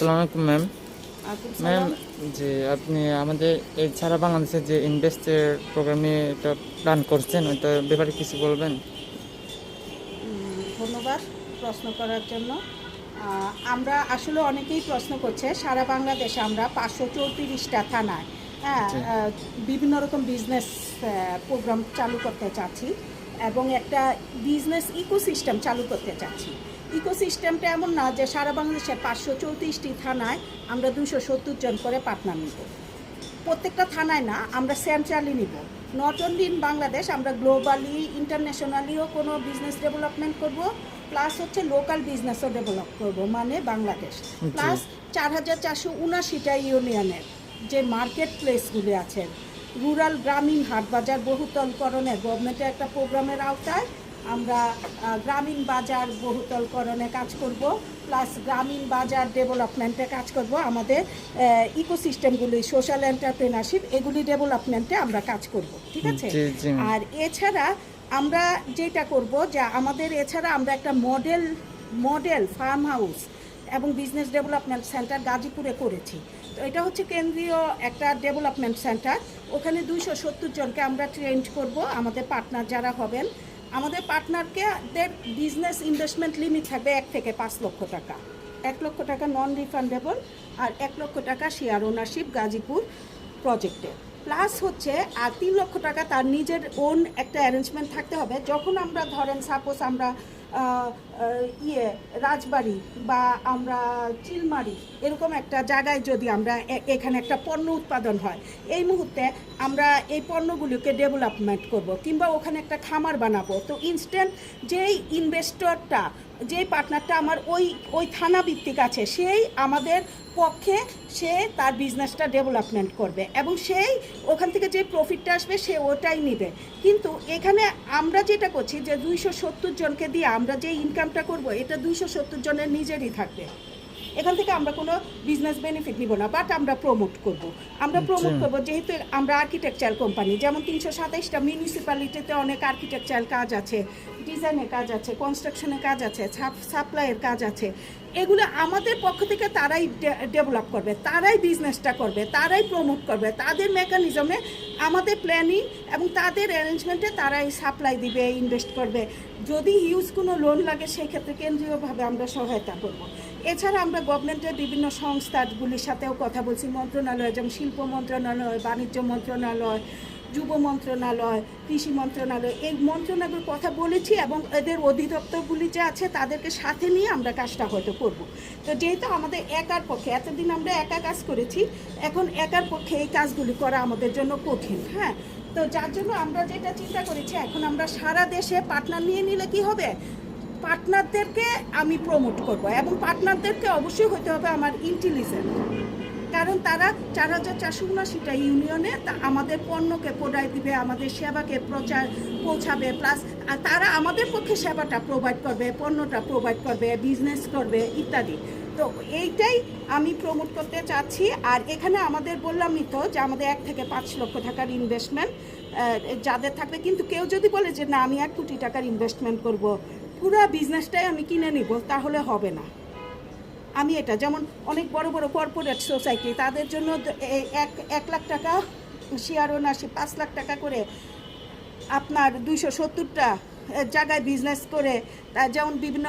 আসসালামু আলাইকুম ma'am ma'am যে আপনি আমাদের সারা বাংলাদেশে যে ইনভেস্টের প্রোগ্রামে এটা প্ল্যান করছেন ওইটার ব্যাপারে কিছু বলবেন? ধন্যবাদ প্রশ্ন করার জন্য। আমরা আসলে অনেকেই প্রশ্ন করছে সারা বাংলাদেশে আমরা পাঁচশো চৌত্রিশটা থানায় হ্যাঁ বিভিন্ন রকম বিজনেস প্রোগ্রাম চালু করতে চাচ্ছি এবং একটা বিজনেস ইকোসিস্টেম চালু করতে চাচ্ছি। ইকোসিস্টেমটা এমন না যে সারা বাংলাদেশে পাঁচশো চৌত্রিশটি থানায় আমরা দুশো সত্তর জন করে পার্টনার নিব। প্রত্যেকটা থানায় না আমরা সেন্ট্রালি নিব। নট অনলি ইন বাংলাদেশ আমরা গ্লোবালি ইন্টারন্যাশনালিও কোনো বিজনেস ডেভেলপমেন্ট করব প্লাস হচ্ছে লোকাল বিজনেসও ডেভেলপ করব মানে বাংলাদেশ। প্লাস চার হাজার চারশো উনাশিটা ইউনিয়নের যে মার্কেট প্লেসগুলি আছে রুরাল গ্রামীণ হাটবাজার বহুতলকরণের গভর্নমেন্টের একটা প্রোগ্রামের আওতায় আমরা গ্রামীণ বাজার বহুতলকরণে কাজ করব প্লাস গ্রামীণ বাজার ডেভেলপমেন্টে কাজ করব। আমাদের ইকোসিস্টেমগুলি সোশ্যাল এন্টারপ্রেনারশিপ এগুলি ডেভেলপমেন্টে আমরা কাজ করব ঠিক আছে। আর এছাড়া আমরা যেটা করব যে আমাদের এছাড়া আমরা একটা মডেল মডেল ফার্ম হাউস এবং বিজনেস ডেভেলপমেন্ট সেন্টার গাজীপুরে করেছি। তো এটা হচ্ছে কেন্দ্রীয় একটা ডেভেলপমেন্ট সেন্টার। ওখানে দুইশো সত্তর জনকে আমরা ট্রেন্ড করব। আমাদের পার্টনার যারা হবেন আমাদের পার্টনারকে বিজনেস ইনভেস্টমেন্ট লিমিট থাকবে এক থেকে পাঁচ লক্ষ টাকা। এক লক্ষ টাকা নন রিফান্ডেবল আর এক লক্ষ টাকা শেয়ার ওনারশিপ গাজীপুর প্রজেক্টে প্লাস হচ্ছে, আর তিন লক্ষ টাকা তার নিজের ওন একটা অ্যারেঞ্জমেন্ট থাকতে হবে। যখন আমরা ধরেন সাপোজ আমরা ইয়ে রাজবাড়ি বা আমরা চিলমারি, এরকম একটা জায়গায় যদি আমরা এখানে একটা পণ্য উৎপাদন হয়, এই মুহূর্তে আমরা এই পণ্যগুলোকে ডেভেলপমেন্ট করব কিংবা ওখানে একটা খামার বানাবো। তো ইনস্ট্যান্ট যেই ইনভেস্টরটা যেই পার্টনারটা আমার ওই ওই থানা ভিত্তিক আছে, সেই আমাদের পক্ষে সে তার বিজনেসটা ডেভেলপমেন্ট করবে এবং সেই ওখান থেকে যে প্রফিটটা আসবে সে ওটাই নেবে। কিন্তু এখানে আমরা যেটা করছি যে দুইশো সত্তর জনকে দিয়ে আমরা যে ইনকামটা করব, এটা দুইশো সত্তর জনের নিজেরই থাকবে। এখান থেকে আমরা কোনো বিজনেস বেনিফিট নিব না বাট আমরা প্রমোট করব। আমরা প্রমোট আচ্ছা। করব যেহেতু আমরা আর্কিটেকচার কোম্পানি যেমন তিনশো সাতাইশটা মিউনিসিপ্যালিটিতে অনেক আর্কিটেকচার কাজ আছে ডিজাইনের কাজ আছে কনস্ট্রাকশনের কাজ আছে সাপ্লাইয়ের কাজ আছে। এগুলো আমাদের পক্ষ থেকে তারাই ডেভেলপ করবে তারাই বিজনেসটা করবে তারাই প্রমোট করবে। তাদের মেকানিজমে আমাদের প্ল্যানিং এবং তাদের অ্যারেঞ্জমেন্টে তারাই সাপ্লাই দিবে ইনভেস্ট করবে। যদি হিউজ কোনো লোন লাগে সেক্ষেত্রে কেন্দ্রীয়ভাবে আমরা সহায়তা করব। এছাড়া আমরা গভর্নমেন্টের বিভিন্ন সংস্থাগুলির সাথেও কথা বলছি। মন্ত্রণালয় যেমন শিল্প মন্ত্রণালয়, বাণিজ্য মন্ত্রণালয়, যুব মন্ত্রণালয়, কৃষি মন্ত্রণালয়, এই মন্ত্রণালয়ের কথা বলেছি এবং এদের অধিদপ্তরগুলি যে আছে তাদেরকে সাথে নিয়ে আমরা কাজটা হয়তো করব। তো যেহেতু আমাদের একার পক্ষে, এতদিন আমরা একা কাজ করেছি, এখন একার পক্ষে এই কাজগুলি করা আমাদের জন্য কঠিন হ্যাঁ? তো যার জন্য আমরা যেটা চিন্তা করেছি, এখন আমরা সারা দেশে পার্টনার নিয়ে নিলে কি হবে? পার্টনারদেরকে আমি প্রমোট করব এবং পার্টনারদেরকে অবশ্যই হতে হবে আমার ইন্টেলিজেন্ট কারণ তারা চার হাজার চারশো উনাশিটা ইউনিয়নে আমাদের পণ্যকে প্রোভাইড দিবে, আমাদের সেবাকে প্রচার পৌঁছাবে প্লাস তারা আমাদের পক্ষে সেবাটা প্রোভাইড করবে, পণ্যটা প্রোভাইড করবে বিজনেস করবে, ইত্যাদি। তো এইটাই আমি প্রমোট করতে চাচ্ছি। আর এখানে আমাদের বললামই তো যে আমাদের এক থেকে পাঁচ লক্ষ টাকার ইনভেস্টমেন্ট যাদের থাকবে। কিন্তু কেউ যদি বলে যে না, আমি এক কোটি টাকার ইনভেস্টমেন্ট করব পুরো বিজনেসটাই আমি কিনে নিব, তাহলে হবে না। আমি এটা, যেমন অনেক বড় বড় কর্পোরেট সোসাইটি তাদের জন্য এক এক লাখ টাকা শেয়ার ওনারশিপ পাঁচ লাখ টাকা করে আপনার দুইশো সত্তরটা জায়গায় বিজনেস করে, তা যেমন বিভিন্ন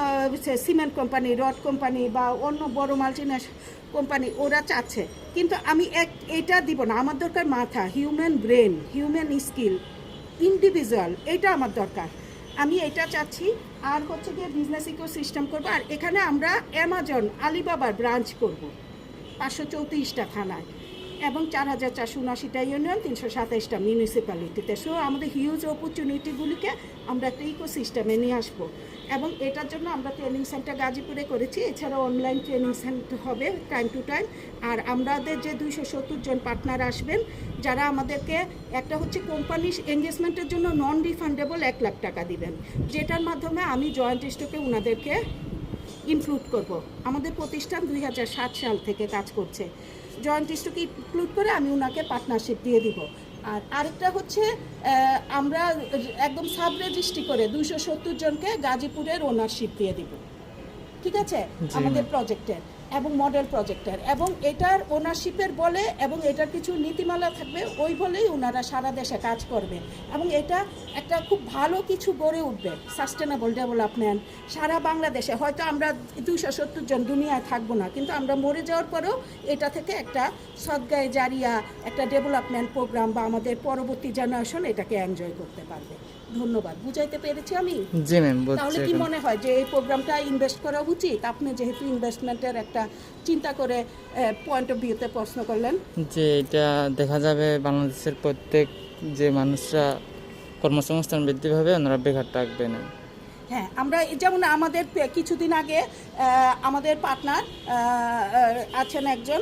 সিমেন্ট কোম্পানি রড কোম্পানি বা অন্য বড় মাল্টিনেশ কোম্পানি ওরা চাচ্ছে। কিন্তু আমি এক, এটা দিব না, আমার দরকার মাথা human brain human skill individual এটা আমার দরকার। আমি এটা চাচ্ছি আর হচ্ছে গিয়ে বিজনেস ইকো সিস্টেম করব। আর এখানে আমরা অ্যামাজন আলিবাবার ব্রাঞ্চ করব। পাঁচশো চৌত্রিশটা থানায় এবং চার হাজার চারশো উনাশিটা ইউনিয়ন তিনশো সাতাইশটা মিউনিসিপ্যালিটিতে সো আমাদের হিউজ অপরচুনিটিগুলিকে আমরা একটা ইকো সিস্টেমে নিয়ে আসব। এবং এটার জন্য আমরা ট্রেনিং সেন্টার গাজীপুরে করেছি। এছাড়াও অনলাইন ট্রেনিং সেন্টার হবে টাইম টু টাইম আর আমাদের যে দুইশো সত্তর জন পার্টনার আসবেন, যারা আমাদেরকে একটা হচ্ছে কোম্পানির এঙ্গেজমেন্টের জন্য নন রিফান্ডেবল এক লাখ টাকা দিবেন। যেটার মাধ্যমে আমি জয়েন্ট স্টকে ওনাদেরকে ইনক্লুড করব। আমাদের প্রতিষ্ঠান দুই হাজার সাত সাল থেকে কাজ করছে। জয়েন্ট স্টকে ইনক্লুড করে আমি ওনাকে পার্টনারশিপ দিয়ে দিব। আর আরেকটা হচ্ছে আমরা একদম সাব রেজিস্ট্রি করে দুইশো সত্তর জনকে গাজীপুরের ওনারশিপ দিয়ে দিব। ঠিক আছে? আমাদের প্রজেক্টের এবং মডেল প্রজেক্টের এবং এটার ওনারশিপের বলে এবং এটার কিছু নীতিমালা থাকবে, ওই বলেই ওনারা সারা দেশে কাজ করবে। এবং এটা একটা খুব ভালো কিছু গড়ে উঠবে সাস্টেনেবল ডেভেলপমেন্ট সারা বাংলাদেশে, হয়তো আমরা দুশো সত্তর জন দুনিয়ায় থাকব না, কিন্তু আমরা মরে যাওয়ার পরেও এটা থেকে একটা সদ্গায়ে জারিয়া একটা ডেভেলপমেন্ট প্রোগ্রাম বা আমাদের পরবর্তী জেনারেশন এটাকে এনজয় করতে পারবে। ধন্যবাদ। বুঝাইতে পেরেছি আমি? জি ম্যাম তাহলে কি মনে হয় যে এই প্রোগ্রামটা ইনভেস্ট করা উচিত? আপনি যেহেতু ইনভেস্টমেন্টের একটা চিন্তা করে পয়েন্ট অফ ভিউতে প্রশ্ন করলেন। যে এটা দেখা যাবে বাংলাদেশের প্রত্যেক যে মানুষরা কর্মসংস্থান বৃদ্ধি পাবে ওনারা বেকার থাকবে না। হ্যাঁ আমরা যেমন আমাদের কিছুদিন আগে আমাদের পার্টনার আছেন একজন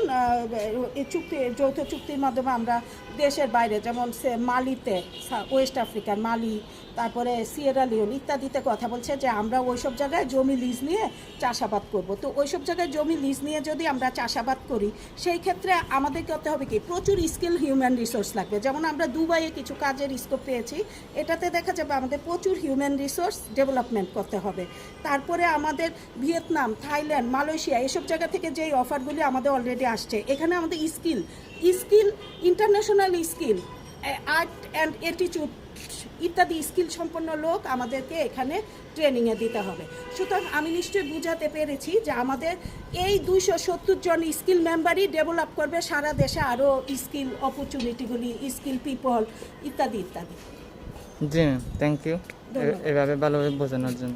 চুক্তি, যৌথ চুক্তির মাধ্যমে আমরা দেশের বাইরে, যেমন সে মালিতে ওয়েস্ট আফ্রিকার মালি তারপরে সিয়েরা লিওন ইত্যাদিতে কথা বলছে যে আমরা ওইসব জায়গায় জমি লিজ নিয়ে চাষাবাদ করব। তো ওইসব জায়গায় জমি লিজ নিয়ে যদি আমরা চাষাবাদ করি, সেই ক্ষেত্রে আমাদের করতে হবে কি? প্রচুর স্কিল হিউম্যান রিসোর্স লাগবে। যেমন আমরা দুবাইয়ে কিছু কাজের স্কোপ পেয়েছি, এটাতে দেখা যাবে আমাদের প্রচুর হিউম্যান রিসোর্স ডেভেলপমেন্ট করতে হবে। তারপরে আমাদের ভিয়েতনাম, থাইল্যান্ড, মালয়েশিয়া এসব জায়গা থেকে যেই অফারগুলি আমাদের অলরেডি আসছে, এখানে আমাদের skill skill international skill art and attitude ইত্যাদি স্কিল সম্পন্ন লোক আমাদেরকে এখানে ট্রেনিংয়ে দিতে হবে। সুতরাং আমি নিশ্চয়ই বুঝাতে পেরেছি যে আমাদের এই দুইশো সত্তর জন স্কিল মেম্বারই ডেভেলপ করবে সারা দেশে আরও স্কিল অপরচুনিটিগুলি স্কিল পিপল ইত্যাদি ইত্যাদি। জি ম্যাম থ্যাংক ইউ এভাবে ভালোভাবে বোঝানোর জন্য।